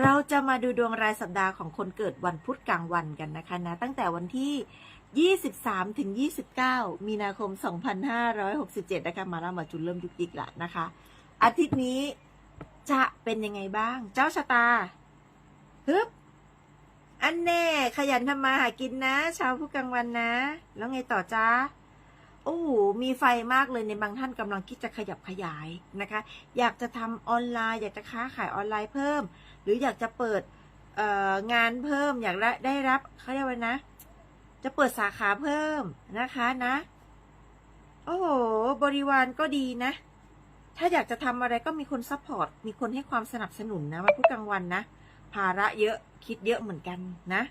เราจะมาดูดวงรายสัปดาห์ของคนเกิดวันพุธกลางวันกันนะคะนะ ตั้งแต่วันที่ 23 ถึง 29 มีนาคม 2567 นะคะ มาแล้วมาจุนเริ่มยุกยิกละนะคะ อาทิตย์นี้จะเป็นยังไงบ้าง เจ้าชะตาฮึบอันแน่ ขยันทำมาหากินนะ ชาวพุธกลางวันนะ แล้วไงต่อจ้า โอ้โหมีไฟมากเลยในบางท่านกำลังคิดจะขยับขยายนะคะ อยากจะทำออนไลน์ อยากจะค้าขายออนไลน์เพิ่ม หรืออยากจะเปิดงานเพิ่มอยากได้รับเขาเรียกว่านะ จะเปิดสาขาเพิ่มนะคะนะ โอ้โห บริวารก็ดีนะ ถ้าอยากจะทำอะไรก็มีคนซัพพอร์ตมีคนให้ความสนับสนุนนะวันพุธกลางวันนะภาระเยอะคิดเยอะเหมือนกันนะ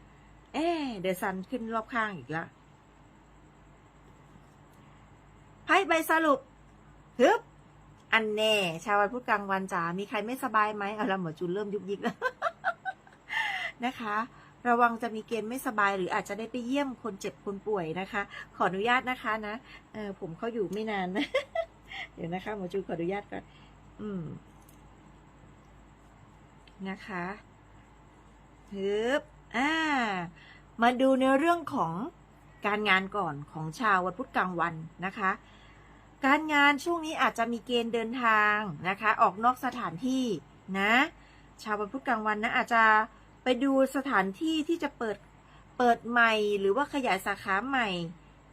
เอ๊เดซันขึ้นรอบข้างอีกแล้ว ไพ่ใบสรุปฮึบอันแน่ ชาววันพุธกลางวันจ๋ามีใครไม่สบายไหมเอาละหมอจูนเริ่มยุกยิกแล้วนะคะ ระวังจะมีเกณฑ์ไม่สบาย หรืออาจจะได้ไปเยี่ยมคนเจ็บคนป่วยนะคะ ขออนุญาตนะคะนะเออผมเขาอยู่ไม่นานนะเดี๋ยวนะคะหมอจูนขออนุญาตก่อนอืมนะคะฮึบอ่า มาดูในเรื่องของการงานก่อนของชาววันพุธกลางวันนะคะ การงานช่วงนี้อาจจะมีเกณฑ์เดินทางนะคะ ออกนอกสถานที่นะ ชาววันพุธกลางวันนะอาจจะไปดูสถานที่ที่จะเปิดเปิดใหม่หรือว่าขยายสาขาใหม่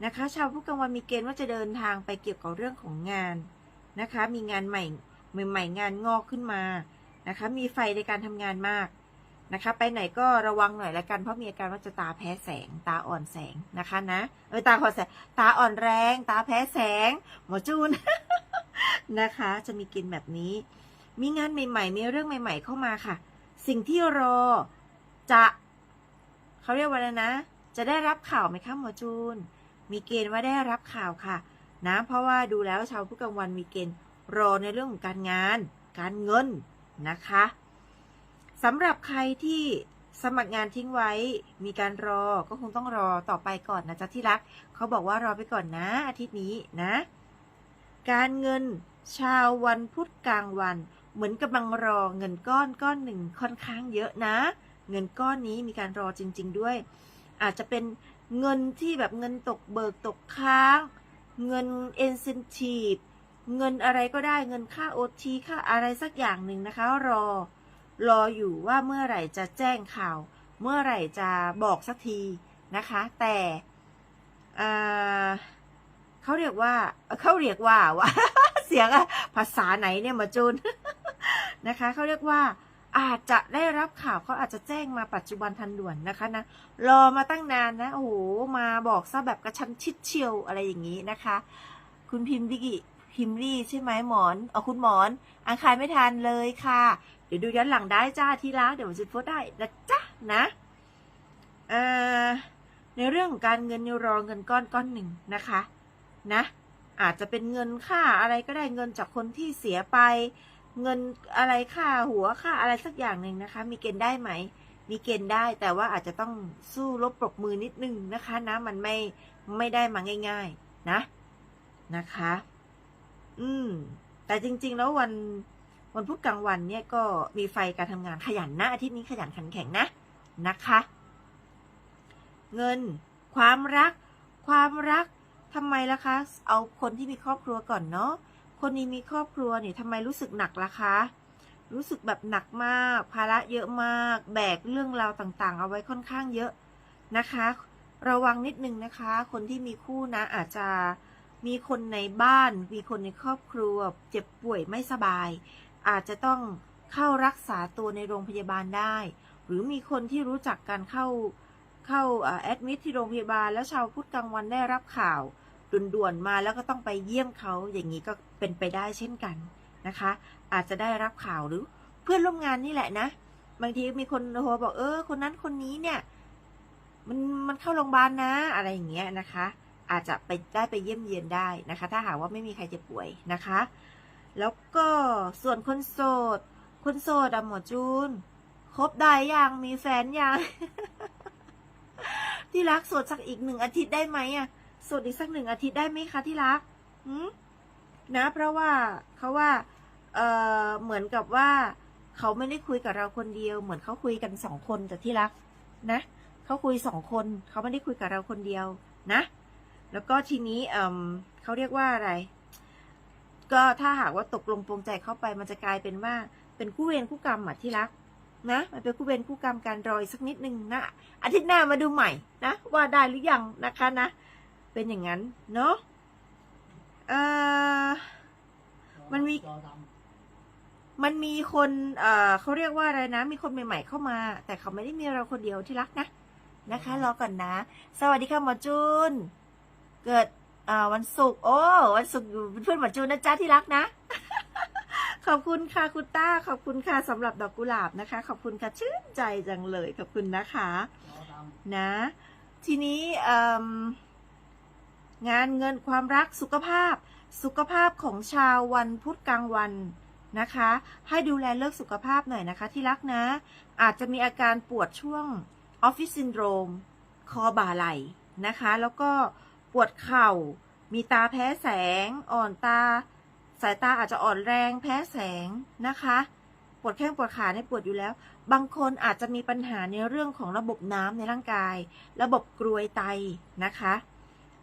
นะคะ ชาวพุธกลางวันมีเกณฑ์ว่าจะเดินทางไปเกี่ยวกับเรื่องของงานนะคะ มีงานใหม่ใหม่ๆงานงอกขึ้นมานะคะ มีไฟในการทำงานมาก นะคะ ไปไหนก็ระวังหน่อยละกันเพราะมีอาการว่าจะตาแพ้แสงตาอ่อนแสงนะคะนะเออตาอ่อนแสงตาอ่อนแรง ตาแพ้แสง หมอจูนนะคะ จะมีกินแบบนี้ มีงานใหม่ ๆ มีเรื่องใหม่ ๆ เข้ามาค่ะ สิ่งที่รอจะเขาเรียกว่าอะไรนะ จะได้รับข่าวไหมคะหมอจูน มีเกณฑ์ว่าได้รับข่าวค่ะ นะ เพราะว่าดูแล้วชาวผู้กลางวันมีเกณฑ์รอในเรื่องของการงาน การเงินนะคะ สำหรับใครที่สมัครงานทิ้งไว้ มีการรอก็คงต้องรอต่อไปก่อนนะจ๊ะที่รัก เขาบอกว่ารอไปก่อนนะอาทิตย์นี้นะ การเงินชาววันพุธกลางวัน เหมือนกำลังรอเงินก้อนก้อนหนึ่งค่อนข้างเยอะนะ เงินก้อนนี้มีการรอจริง ๆ ด้วย อาจจะเป็นเงินที่แบบเงินตกเบิกตกค้าง เงินเอนเซนทีฟเงินอะไรก็ได้เงินค่าโอทีค่าอะไรสักอย่างหนึ่งนะคะ รอ รออยู่ว่าเมื่อไหร่จะแจ้งข่าว เมื่อไหร่จะบอกสักทีนะคะ แต่เขาเรียกว่าเขาเรียกว่าว่าเสียงภาษาไหนเนี่ยมาจูนนะคะเขาเรียกว่าอาจจะได้รับข่าวเขาอาจจะแจ้งมาปัจจุบันทันด่วนนะคะนะรอมาตั้งนานนะโอ้โหมาบอกซะแบบกระชั้นชิดเชียวอะไรอย่างนี้นะคะ คุณพิมพ์ดิกิพิมรี่ใช่ไหมหมอนเอาคุณหมอนอังคารไม่ทันเลยค่ะ เดี๋ยวดูย้อนหลังได้จ้าที่รักเดี๋ยวจะโพสได้นะจ๊ะนะในเรื่องของการเงินรอเงินก้อนก้อนหนึ่งนะคะ นะ อาจจะเป็นเงินค่าอะไรก็ได้เงินจากคนที่เสียไป เงินอะไรค่าหัวค่าอะไรสักอย่างหนึ่งนะคะ มีเกณฑ์ได้ไหม มีเกณฑ์ได้แต่ว่าอาจจะต้องสู้รบปรบมือนิดนึงนะคะนะมันไม่ไม่ได้มาง่าย ๆ นะนะคะ อืม แต่จริง ๆ แล้ววัน วันพุธกลางวันเนี่ยก็มีไฟการทำงานขยันนะอาทิตย์นี้ขยันขันแข็งนะนะคะ เงิน ความรัก ความรักทำไมล่ะคะ เอาคนที่มีครอบครัวก่อนเนาะคนนี้มีครอบครัวเนี่ยทำไมรู้สึกหนักล่ะคะ รู้สึกแบบหนักมาก ภาระเยอะมาก แบกเรื่องราวต่างๆ เอาไว้ค่อนข้างเยอะนะคะ ระวังนิดนึงนะคะ คนที่มีคู่นะอาจจะมีคนในบ้าน มีคนในครอบครัว เจ็บป่วยไม่สบาย อาจจะต้องเข้ารักษาตัวในโรงพยาบาลได้ หรือมีคนที่รู้จักการเข้าเข้าแอดมิทที่โรงพยาบาล แล้วชาวพุทธกลางวันได้รับข่าวด่วนๆมาแล้วก็ต้องไปเยี่ยมเขาอย่างนี้ก็เป็นไปได้เช่นกันนะคะ อาจจะได้รับข่าวหรือเพื่อนร่วมงานนี่แหละนะ บางทีมีคนโทรบอกเออ คนนั้นคนนี้เนี่ย มันมันเข้าโรงพยาบาลนะ อะไรอย่างเงี้ยนะคะ อาจจะไปได้ไปเยี่ยมเยียนได้นะคะ ถ้าหากว่าไม่มีใครเจ็บป่วยนะคะ แล้วก็ส่วนคนโสด คนโสดอะหมอจูน คบได้ยังมีแฟนยัง ที่รักโสดสักอีกหนึ่งอาทิตย์ได้ไหมอะโสดอีกสักหนึ่งอาทิตย์ได้ไหมคะที่รักหืมนะ เพราะว่าเขาว่า เออเหมือนกับว่า เขาไม่ได้คุยกับเราคนเดียว เหมือนเขาคุยกันสองคนแต่ที่รัก นะเขาคุยสองคนเขาไม่ได้คุยกับเราคนเดียว นะ แล้วก็ทีนี้เอมเขาเรียกว่าอะไร ก็ถ้าหากว่าตกลงปรงใจเข้าไปมันจะกลายเป็นว่าเป็นคู่เวรคู่กรรมอะที่รักนะมันเป็นคู่เวรคู่กรรมการรออีกสักนิดนึงนะอาทิตย์หน้ามาดูใหม่นะว่าได้หรือยังนะคะนะ เป็นอย่างนั้นเนาะเออมันมีมันมีคนเอ่อเขาเรียกว่าอะไรนะ มีคนใหม่ ๆ เข้ามา แต่เขาไม่ได้มีเราคนเดียวที่รักนะ นะคะ รอก่อนนะ สวัสดีค่ะหมอจูนเกิด วันศุกร์โอ้ วันศุกร์อยู่เป็นเพื่อนหมอจูนนะจ๊ะที่รักนะ ขอบคุณค่ะคุณต้า ขอบคุณค่ะสำหรับดอกกุหลาบนะคะ ขอบคุณค่ะชื่นใจจังเลย ขอบคุณนะคะ นะ ทีนี้งานเงินความรักสุขภาพ สุขภาพของชาววันพุธกลางวันนะคะ ให้ดูแลเรื่องสุขภาพหน่อยนะคะ ที่รักนะ อาจจะมีอาการปวดช่วงออฟฟิศซินโดรม คอบ่าไหล่นะคะ แล้วก็ ปวดเข่า มีตาแพ้แสง อ่อนตา สายตาอาจจะอ่อนแรงแพ้แสงนะคะ ปวดแข้งปวดขาเนี่ยปวดอยู่แล้ว บางคนอาจจะมีปัญหาในเรื่องของระบบน้ำในร่างกาย ระบบกรวยไตนะคะ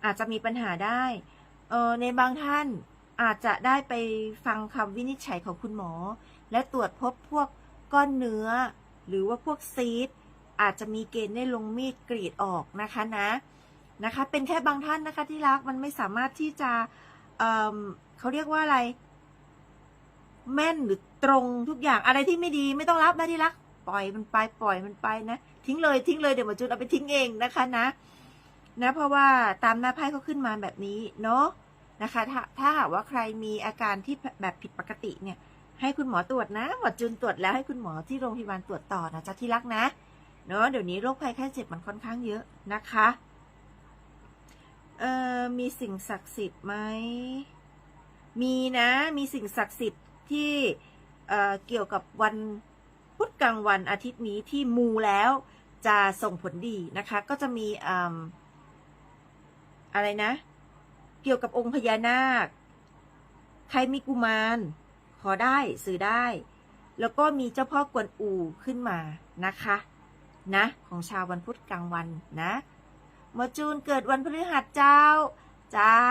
อาจจะมีปัญหาได้เออในบางท่านอาจจะได้ไปฟังคำวินิจฉัยของคุณหมอ และตรวจพบพวกก้อนเนื้อ หรือว่าพวกซีดอาจจะมีเกณฑ์ได้ลงมีดกรีดออกนะคะนะ นะคะ เป็นแค่บางท่านนะคะที่รักมันไม่สามารถที่จะเเขาเรียกว่าอะไร แม่นหรือตรงทุกอย่างอะไรที่ไม่ดีไม่ต้องรับนะที่รัก ปล่อยมันไปปล่อยมันไปนะทิ้งเลยทิ้งเลยเดี๋ยวหมอจุนเอาไปทิ้งเองนะคะนะนะเพราะว่าตามหน้าไพ่เขาขึ้นมาแบบนี้เนาะนะคะ ถ้าถ้าหากว่าใครมีอาการที่แบบผิดปกติเนี่ย ให้คุณหมอตรวจนะหมอจุนตรวจแล้วให้คุณหมอที่โรงพยาบาลตรวจต่อนะจ๊ะที่รักนะเนาะเดี๋ยวนี้โรคภัยไข้เจ็บมันค่อนข้างเยอะนะคะ เออมีสิ่งศักดิ์สิทธิ์ไหม มีนะ มีสิ่งศักดิ์สิทธิ์ที่เออเกี่ยวกับวันพุธกลางวันอาทิตย์นี้ที่มูแล้วจะส่งผลดีนะคะ ก็จะมีออะไรนะ เกี่ยวกับองค์พญานาค ใครมีกุมาร ขอได้ซื้อได้ แล้วก็มีเจ้าพ่อกวนอูขึ้นมานะคะ นะ ของชาววันพุธกลางวันนะ หมอจูนเกิดวันพฤหัสเจ้า เจ้า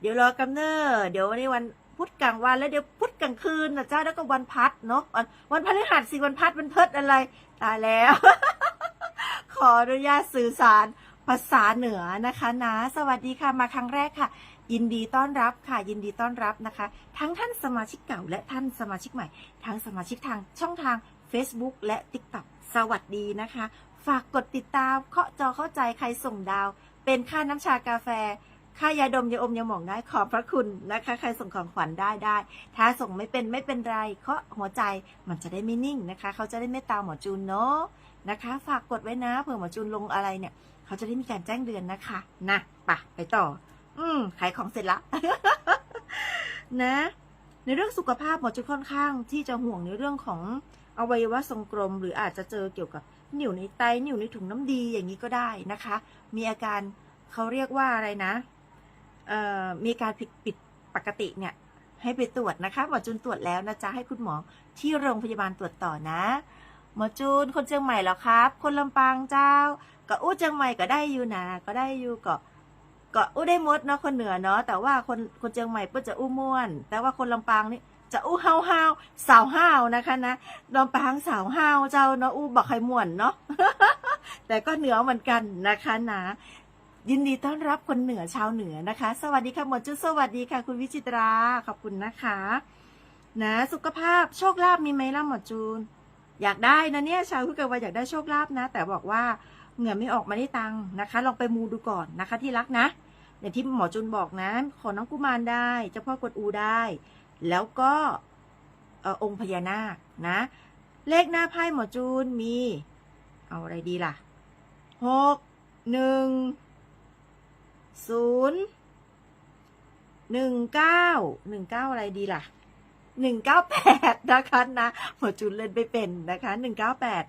เดี๋ยวรอกำเนิดเดี๋ยววันนี้วันพุธกลางวันแล้วเดี๋ยวพุธกลางคืนนะเจ้าแล้วก็วันพัดเนาะวันวันพฤหัสสิวันพัดวันเพิดอะไร ตายแล้ว ขออนุญาตสื่อสารภาษาเหนือนะคะนะ สวัสดีค่ะมาครั้งแรกค่ะ ยินดีต้อนรับค่ะ ยินดีต้อนรับนะคะ ทั้งท่านสมาชิกเก่าและท่านสมาชิกใหม่ ทั้งสมาชิกทางช่องทาง Facebook และ TikTok สวัสดีนะคะ ฝากกดติดตามเคาะจอเข้าใจใครส่งดาว เป็นค่าน้ำชากาแฟ ค่ายาดมยาอมยาหมองได้ขอบพระคุณนะคะ ใครส่งของขวัญได้ได้ ถ้าส่งไม่เป็นไม่เป็นไรเคาะหัวใจมันจะได้ไม่นิ่งนะคะ เขาจะได้ไม่ตามหมอจูนเนาะนะคะ ฝากกดไว้นะเผื่อหมอจูนลงอะไรเนี่ย เขาจะได้มีการแจ้งเตือนนะคะนะไปไปต่อ อืมขายของเสร็จละ นะ ในเรื่องสุขภาพหมอจุนค่อนข้างที่จะห่วงในเรื่องของอวัยวะทรงกลม หรืออาจจะเจอเกี่ยวกับนิ่วในไตนิ่วในถุงน้ำดีอย่างนี้ก็ได้นะคะ มีอาการเขาเรียกว่าอะไรนะเอ่อมีการผิดผิดปกติเนี่ย ให้ไปตรวจนะคะหมอจุนตรวจแล้วนะจ๊ะให้คุณหมอที่โรงพยาบาลตรวจต่อนะหมอจูนคนเชียงใหม่เหรอครับ คนลำปางเจ้า ก็อู้เชียงใหม่ก็ได้อยู่นะก็ได้อยู่ก็ ก็อู้ได้มดเนาะคนเหนือเนาะแต่ว่าคนคนเชียงใหม่เป็นจะอู้ม่วน แต่ว่าคนลำปางนี่จะอู้ห้าวห้าวสาวห้าวนะคะนะลำปางสาวห้าวเจ้าเนาะอู้บักไข่ม่วนเนาะแต่ก็เหนือเหมือนกันนะคะนะยินดีต้อนรับคนเหนือชาวเหนือนะคะ สวัสดีค่ะหมอจุสวัสดีค่ะ คุณวิจิตราขอบคุณนะคะ นะ สุขภาพโชคลาภมีไหมล่ะหมอจูน อยากได้นะเนี่ยชาวคุกเกว่าอยากได้โชคลาภนะ แต่บอกว่า เหงื่อไม่ออกมาได้ตังค์นะคะ ลองไปมูดูก่อนนะคะ ที่รักนะอย่างที่หมอจุนบอกนะ ขอน้องกุมารได้เจ้าพ่อกวนอูได้ แล้วก็เออองค์พญานาคนะ เลขหน้าไพ่หมอจูนมี เอาอะไรดีล่ะหกหนึ่งศูนย์หนึ่งเก้าหนึ่งเก้าอะไรดีล่ะหนึ่งเก้าแปดนะคะนะหมอจุนเล่นไปเป็นนะคะหนึ่งเก้าแปด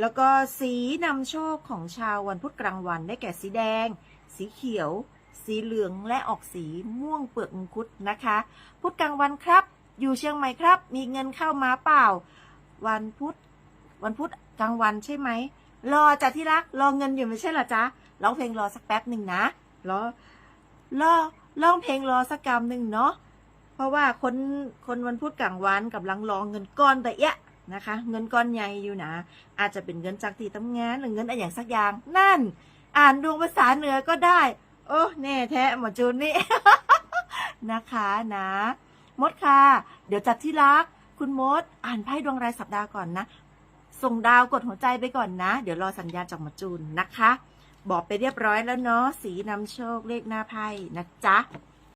แล้วก็สีนำโชคของชาววันพุธกลางวันได้แก่สีแดง สีเขียว สีเหลืองและออกสีม่วงเปลือกมังคุดนะคะ พุธกลางวันครับ อยู่เชียงใหม่ครับ มีเงินเข้ามาเปล่า วันพุธวันพุธกลางวันใช่ไหมรอจ้ะที่รักรอเงินอยู่ไม่ใช่หรอจ๊ะร้องเพลงรอสักแป๊บหนึ่งนะรอรอร้องเพลงรอสักกำหนึ่งเนาะเพราะว่าคนคนวันพุธกลางวันกำลังรอเงินก้อนแต่เอะ นะคะ เงินก้อนใหญ่อยู่นะ อาจจะเป็นเงินจากที่ทำงานหรือเงินอะไรอย่างสักอย่าง นั่น อ่านดวงภาษาเหนือก็ได้ โอ้แน่แท้หมอจูนนี่ นะคะนะ มดค่ะ เดี๋ยวจัดที่รัก คุณมด อ่านไพ่ดวงรายสัปดาห์ก่อนนะ ส่งดาวกดหัวใจไปก่อนนะ เดี๋ยวรอสัญญาณจากหมอจูนนะคะ บอกไปเรียบร้อยแล้วเนาะ สีนำโชคเลขหน้าไพ่นะจ๊ะ